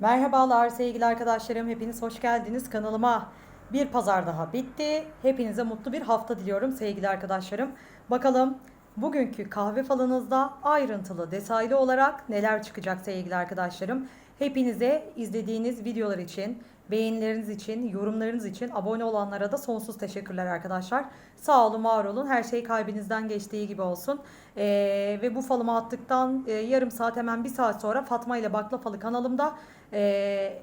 Merhabalar sevgili arkadaşlarım. Hepiniz hoş geldiniz kanalıma. Bir pazar daha bitti. Hepinize mutlu bir hafta diliyorum sevgili arkadaşlarım. Bakalım bugünkü kahve falınızda ayrıntılı, detaylı olarak neler çıkacak sevgili arkadaşlarım. Hepinize izlediğiniz videolar için, beğenileriniz için, yorumlarınız için, abone olanlara da sonsuz teşekkürler arkadaşlar. Sağ olun, var olun. Her şey kalbinizden geçtiği gibi olsun. Ee, ve bu falımı attıktan e, yarım saat hemen bir saat sonra Fatma ile Bakla Falı kanalımda e,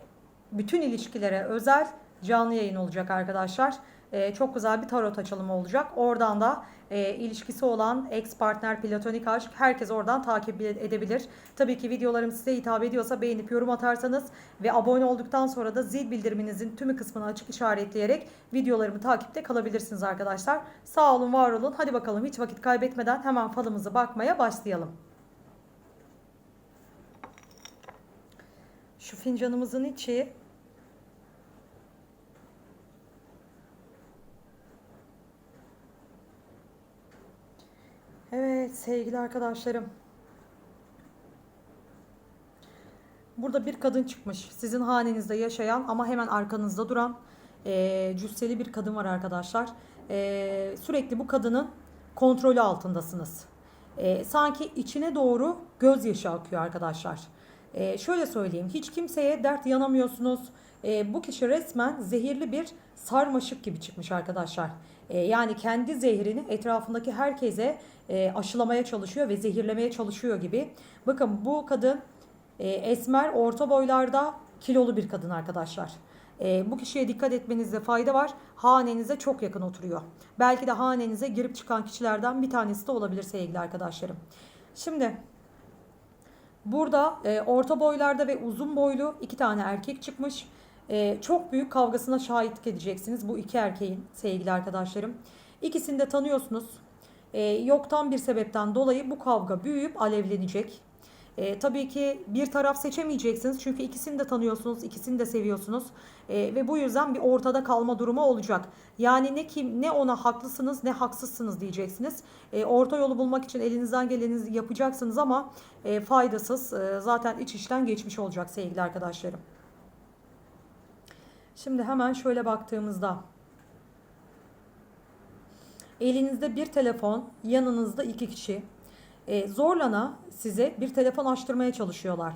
bütün ilişkilere özel canlı yayın olacak arkadaşlar. E, çok güzel bir tarot açılımı olacak. Oradan da e, ilişkisi olan ex partner, platonik aşk herkes oradan takip edebilir. Tabii ki videolarım size hitap ediyorsa beğenip yorum atarsanız ve abone olduktan sonra da zil bildiriminizin tümü kısmını açık işaretleyerek videolarımı takipte kalabilirsiniz arkadaşlar. Sağ olun, var olun. Hadi bakalım hiç vakit kaybetmeden hemen falımızı bakmaya başlayalım. Şu fincanımızın içi Sevgili arkadaşlarım. Burada bir kadın çıkmış. Sizin hanenizde yaşayan ama hemen arkanızda duran e, cüsseli bir kadın var arkadaşlar. E, sürekli bu kadının kontrolü altındasınız. E, sanki içine doğru gözyaşı akıyor arkadaşlar. E, şöyle söyleyeyim. Hiç kimseye dert yanamıyorsunuz. E, bu kişi resmen zehirli bir sarmaşık gibi çıkmış arkadaşlar. E, yani kendi zehrini etrafındaki herkese e, aşılamaya çalışıyor ve zehirlemeye çalışıyor gibi. Bakın bu kadın e, esmer, orta boylarda kilolu bir kadın arkadaşlar. Bu kişiye dikkat etmenizde fayda var. Hanenize çok yakın oturuyor. Belki de hanenize girip çıkan kişilerden bir tanesi de olabilir sevgili arkadaşlarım. Şimdi burada orta boylarda ve uzun boylu iki tane erkek çıkmış. E, çok büyük kavgasına şahitlik edeceksiniz bu iki erkeğin sevgili arkadaşlarım. İkisini de tanıyorsunuz. E, yoktan bir sebepten dolayı bu kavga büyüyüp alevlenecek. E, tabii ki bir taraf seçemeyeceksiniz çünkü ikisini de tanıyorsunuz, ikisini de seviyorsunuz e, ve bu yüzden bir ortada kalma durumu olacak. Yani ne kim ne ona haklısınız ne haksızsınız diyeceksiniz. E, orta yolu bulmak için elinizden geleni yapacaksınız ama e, faydasız. E, zaten iç işten geçmiş olacak sevgili arkadaşlarım. Şimdi hemen şöyle baktığımızda elinizde bir telefon, yanınızda iki kişi. E, zorlana size bir telefon açtırmaya çalışıyorlar.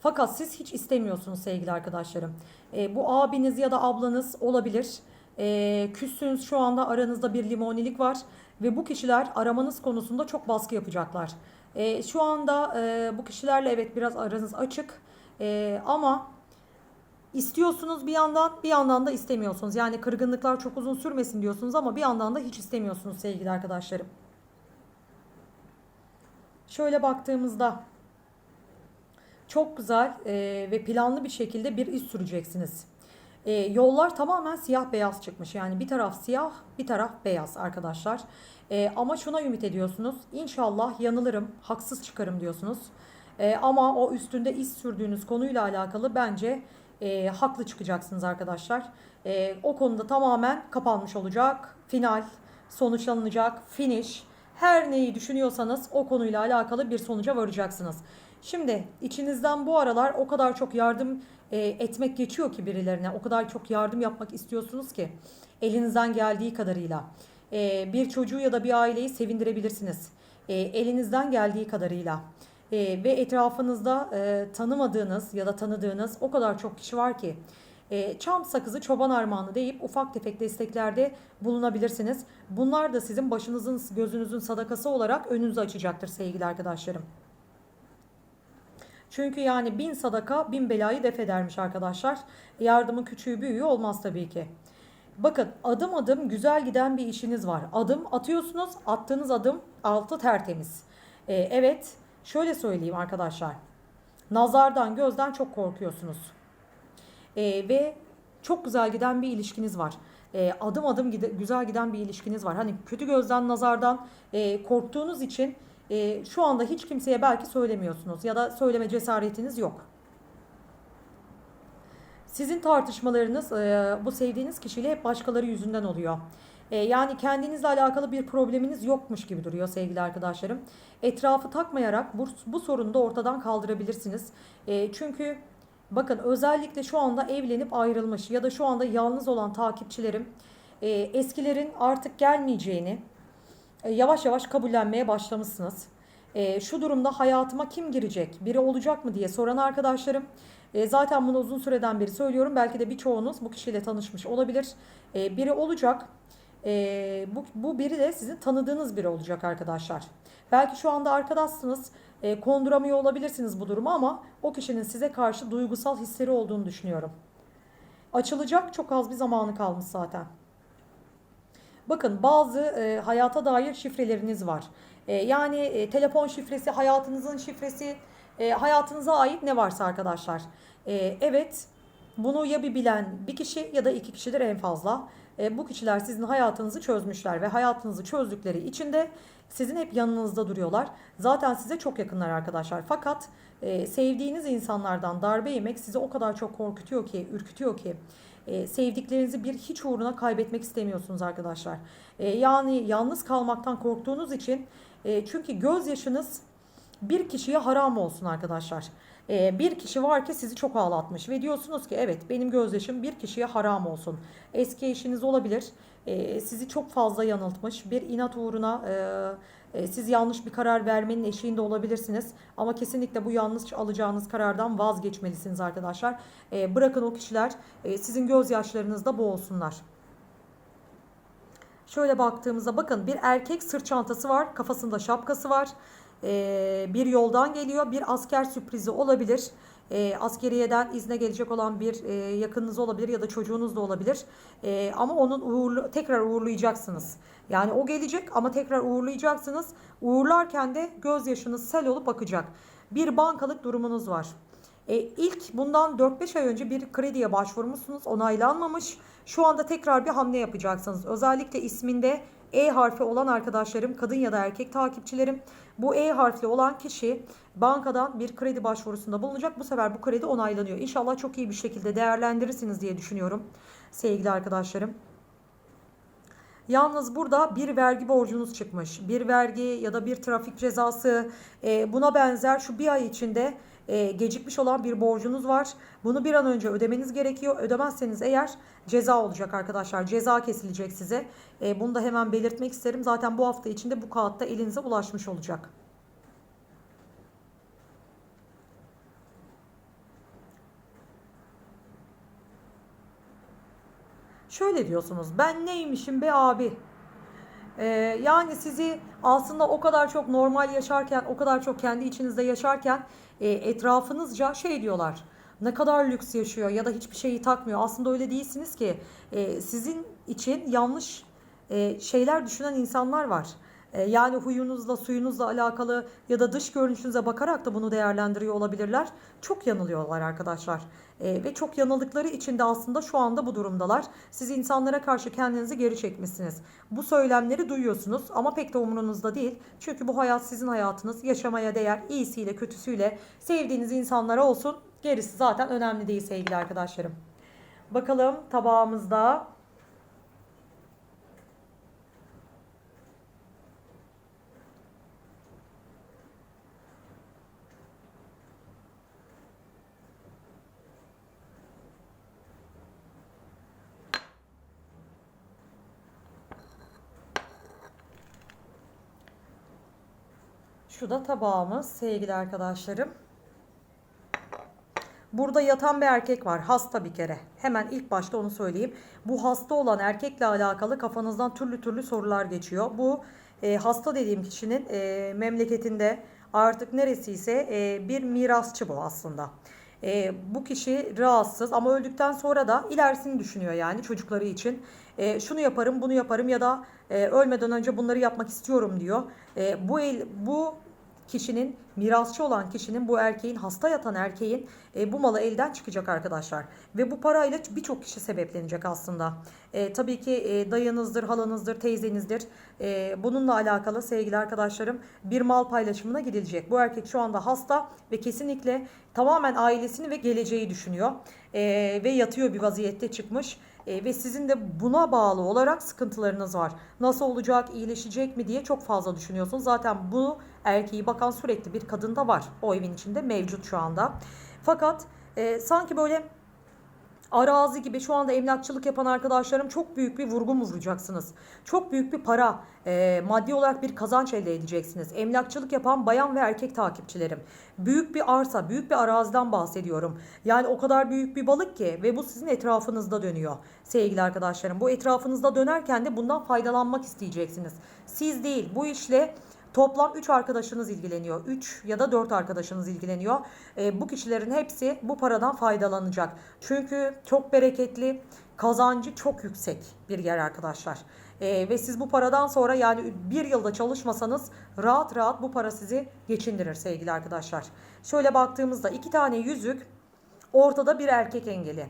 Fakat siz hiç istemiyorsunuz sevgili arkadaşlarım. E, bu abiniz ya da ablanız olabilir. E, küssünüz şu anda aranızda bir limonilik var. Ve bu kişiler aramanız konusunda çok baskı yapacaklar. E, şu anda e, bu kişilerle evet biraz aranız açık. E, ama İstiyorsunuz bir yandan bir yandan da istemiyorsunuz. Yani kırgınlıklar çok uzun sürmesin diyorsunuz ama bir yandan da hiç istemiyorsunuz sevgili arkadaşlarım. Şöyle baktığımızda çok güzel e, ve planlı bir şekilde bir iş süreceksiniz. E, yollar tamamen siyah beyaz çıkmış. Yani bir taraf siyah bir taraf beyaz arkadaşlar. E, ama şuna ümit ediyorsunuz. İnşallah yanılırım, haksız çıkarım diyorsunuz. E, ama o üstünde iş sürdüğünüz konuyla alakalı bence e, haklı çıkacaksınız arkadaşlar. E, o konuda tamamen kapanmış olacak. Final, sonuçlanacak, finish. Her neyi düşünüyorsanız o konuyla alakalı bir sonuca varacaksınız. Şimdi içinizden bu aralar o kadar çok yardım e, etmek geçiyor ki birilerine. O kadar çok yardım yapmak istiyorsunuz ki elinizden geldiği kadarıyla. E, bir çocuğu ya da bir aileyi sevindirebilirsiniz. E, elinizden geldiği kadarıyla e, ve etrafınızda e, tanımadığınız ya da tanıdığınız o kadar çok kişi var ki e, çam sakızı çoban armağanı deyip ufak tefek desteklerde bulunabilirsiniz. Bunlar da sizin başınızın gözünüzün sadakası olarak önünüzü açacaktır sevgili arkadaşlarım. Çünkü yani bin sadaka bin belayı def edermiş arkadaşlar. Yardımın küçüğü büyüğü olmaz tabii ki. Bakın adım adım güzel giden bir işiniz var. Adım atıyorsunuz attığınız adım altı tertemiz. Ee, evet Şöyle söyleyeyim arkadaşlar. Nazardan, gözden çok korkuyorsunuz. Ee, ve çok güzel giden bir ilişkiniz var. Ee, adım adım gide, güzel giden bir ilişkiniz var. Hani kötü gözden, nazardan e, korktuğunuz için e, şu anda hiç kimseye belki söylemiyorsunuz ya da söyleme cesaretiniz yok. Sizin tartışmalarınız e, bu sevdiğiniz kişiyle hep başkaları yüzünden oluyor. E, yani kendinizle alakalı bir probleminiz yokmuş gibi duruyor sevgili arkadaşlarım. Etrafı takmayarak bu, bu sorunu da ortadan kaldırabilirsiniz. E, çünkü Bakın özellikle şu anda evlenip ayrılmış ya da şu anda yalnız olan takipçilerim e, eskilerin artık gelmeyeceğini yavaş yavaş kabullenmeye başlamışsınız. Şu durumda hayatıma kim girecek, biri olacak mı diye soran arkadaşlarım. E, zaten bunu uzun süreden beri söylüyorum. Belki de birçoğunuz bu kişiyle tanışmış olabilir. E, biri olacak. E, bu, bu biri de sizin tanıdığınız biri olacak arkadaşlar. Belki şu anda arkadaşsınız. E, konduramıyor olabilirsiniz bu durumu ama o kişinin size karşı duygusal hisleri olduğunu düşünüyorum. Açılacak çok az bir zamanı kalmış zaten. Bakın bazı e, hayata dair şifreleriniz var. E, yani e, telefon şifresi, hayatınızın şifresi, e, hayatınıza ait ne varsa arkadaşlar. E, evet bunu ya bir bilen bir kişi ya da iki kişidir en fazla. E, bu kişiler sizin hayatınızı çözmüşler ve hayatınızı çözdükleri için de sizin hep yanınızda duruyorlar. Zaten size çok yakınlar arkadaşlar. Fakat e, sevdiğiniz insanlardan darbe yemek sizi o kadar çok korkutuyor ki, ürkütüyor ki e, sevdiklerinizi bir hiç uğruna kaybetmek istemiyorsunuz arkadaşlar. E, yani yalnız kalmaktan korktuğunuz için e, çünkü gözyaşınız bir kişiye haram olsun arkadaşlar. E, bir kişi var ki sizi çok ağlatmış ve diyorsunuz ki evet benim gözyaşım bir kişiye haram olsun. Eski eşiniz olabilir. E, sizi çok fazla yanıltmış. Bir inat uğruna e, e, siz yanlış bir karar vermenin eşiğinde olabilirsiniz. Ama kesinlikle bu yanlış alacağınız karardan vazgeçmelisiniz arkadaşlar. E, bırakın o kişiler e, sizin gözyaşlarınızda boğulsunlar. Şöyle baktığımızda bakın bir erkek sırt çantası var, kafasında şapkası var. Ee, bir yoldan geliyor, bir asker sürprizi olabilir. Ee, askeriyeden izne gelecek olan bir e, yakınınız olabilir ya da çocuğunuz da olabilir. Ee, ama onun uğurlu, tekrar uğurlayacaksınız. Yani o gelecek ama tekrar uğurlayacaksınız. Uğurlarken de gözyaşınız sel olup akacak. Bir bankalık durumunuz var. E, ilk bundan 4-5 ay önce bir krediye başvurmuşsunuz, onaylanmamış. Şu anda tekrar bir hamle yapacaksınız. Özellikle isminde E harfi olan arkadaşlarım, kadın ya da erkek takipçilerim. Bu E harfli olan kişi bankadan bir kredi başvurusunda bulunacak. Bu sefer bu kredi onaylanıyor. İnşallah çok iyi bir şekilde değerlendirirsiniz diye düşünüyorum sevgili arkadaşlarım. Yalnız burada bir vergi borcunuz çıkmış. Bir vergi ya da bir trafik cezası e, buna benzer şu bir ay içinde e, gecikmiş olan bir borcunuz var. Bunu bir an önce ödemeniz gerekiyor. Ödemezseniz eğer ceza olacak arkadaşlar. Ceza kesilecek size. E, bunu da hemen belirtmek isterim. Zaten bu hafta içinde bu kağıtta elinize ulaşmış olacak. Şöyle diyorsunuz. Ben neymişim be abi? Ee, yani sizi aslında o kadar çok normal yaşarken, o kadar çok kendi içinizde yaşarken e, etrafınızca şey diyorlar. Ne kadar lüks yaşıyor ya da hiçbir şeyi takmıyor. Aslında öyle değilsiniz ki. E, sizin için yanlış e, şeyler düşünen insanlar var. E, yani huyunuzla, suyunuzla alakalı ya da dış görünüşünüze bakarak da bunu değerlendiriyor olabilirler. Çok yanılıyorlar arkadaşlar. E, ve çok yanıldıkları için de aslında şu anda bu durumdalar. Siz insanlara karşı kendinizi geri çekmişsiniz. Bu söylemleri duyuyorsunuz ama pek de umurunuzda değil. Çünkü bu hayat sizin hayatınız. Yaşamaya değer iyisiyle kötüsüyle sevdiğiniz insanlara olsun. Gerisi zaten önemli değil sevgili arkadaşlarım. Bakalım tabağımızda Şu da tabağımız sevgili arkadaşlarım. Burada yatan bir erkek var. Hasta bir kere. Hemen ilk başta onu söyleyeyim. Bu hasta olan erkekle alakalı kafanızdan türlü türlü sorular geçiyor. Bu e, hasta dediğim kişinin e, memleketinde artık neresiyse e, bir mirasçı bu aslında. E, bu kişi rahatsız ama öldükten sonra da ilerisini düşünüyor yani çocukları için. E, şunu yaparım, bunu yaparım ya da e, ölmeden önce bunları yapmak istiyorum diyor. E, bu el, bu kişinin mirasçı olan kişinin bu erkeğin hasta yatan erkeğin e, bu malı elden çıkacak arkadaşlar. Ve bu parayla birçok kişi sebeplenecek aslında. E, tabii ki e, dayınızdır, halanızdır, teyzenizdir. E, bununla alakalı sevgili arkadaşlarım bir mal paylaşımına gidilecek. Bu erkek şu anda hasta ve kesinlikle tamamen ailesini ve geleceği düşünüyor. E, ve yatıyor bir vaziyette çıkmış. E, ve sizin de buna bağlı olarak sıkıntılarınız var. Nasıl olacak, iyileşecek mi diye çok fazla düşünüyorsunuz. Zaten bu erkeği bakan sürekli bir kadın da var. O evin içinde mevcut şu anda. Fakat e, sanki böyle arazi gibi şu anda emlakçılık yapan arkadaşlarım çok büyük bir vurgun vuracaksınız. Çok büyük bir para, e, maddi olarak bir kazanç elde edeceksiniz. Emlakçılık yapan bayan ve erkek takipçilerim. Büyük bir arsa, büyük bir araziden bahsediyorum. Yani o kadar büyük bir balık ki ve bu sizin etrafınızda dönüyor sevgili arkadaşlarım. Bu etrafınızda dönerken de bundan faydalanmak isteyeceksiniz. Siz değil bu işle Toplam 3 arkadaşınız ilgileniyor. 3 ya da 4 arkadaşınız ilgileniyor. E, bu kişilerin hepsi bu paradan faydalanacak. Çünkü çok bereketli, kazancı çok yüksek bir yer arkadaşlar. E, ve siz bu paradan sonra yani bir yılda çalışmasanız rahat rahat bu para sizi geçindirir sevgili arkadaşlar. Şöyle baktığımızda iki tane yüzük, ortada bir erkek engeli.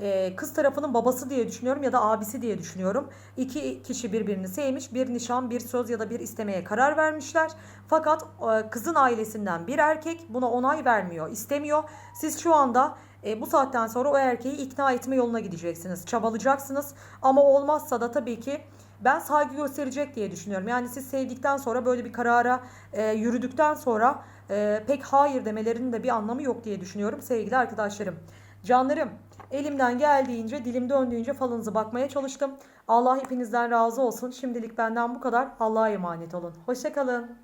Ee, kız tarafının babası diye düşünüyorum ya da abisi diye düşünüyorum. İki kişi birbirini sevmiş, bir nişan, bir söz ya da bir istemeye karar vermişler. Fakat e, kızın ailesinden bir erkek buna onay vermiyor, istemiyor. Siz şu anda e, bu saatten sonra o erkeği ikna etme yoluna gideceksiniz, çabalayacaksınız. Ama olmazsa da tabii ki ben saygı gösterecek diye düşünüyorum. Yani siz sevdikten sonra böyle bir karara e, yürüdükten sonra e, pek hayır demelerinin de bir anlamı yok diye düşünüyorum sevgili arkadaşlarım. Canlarım elimden geldiğince dilim döndüğünce falınızı bakmaya çalıştım. Allah hepinizden razı olsun. Şimdilik benden bu kadar. Allah'a emanet olun. Hoşçakalın.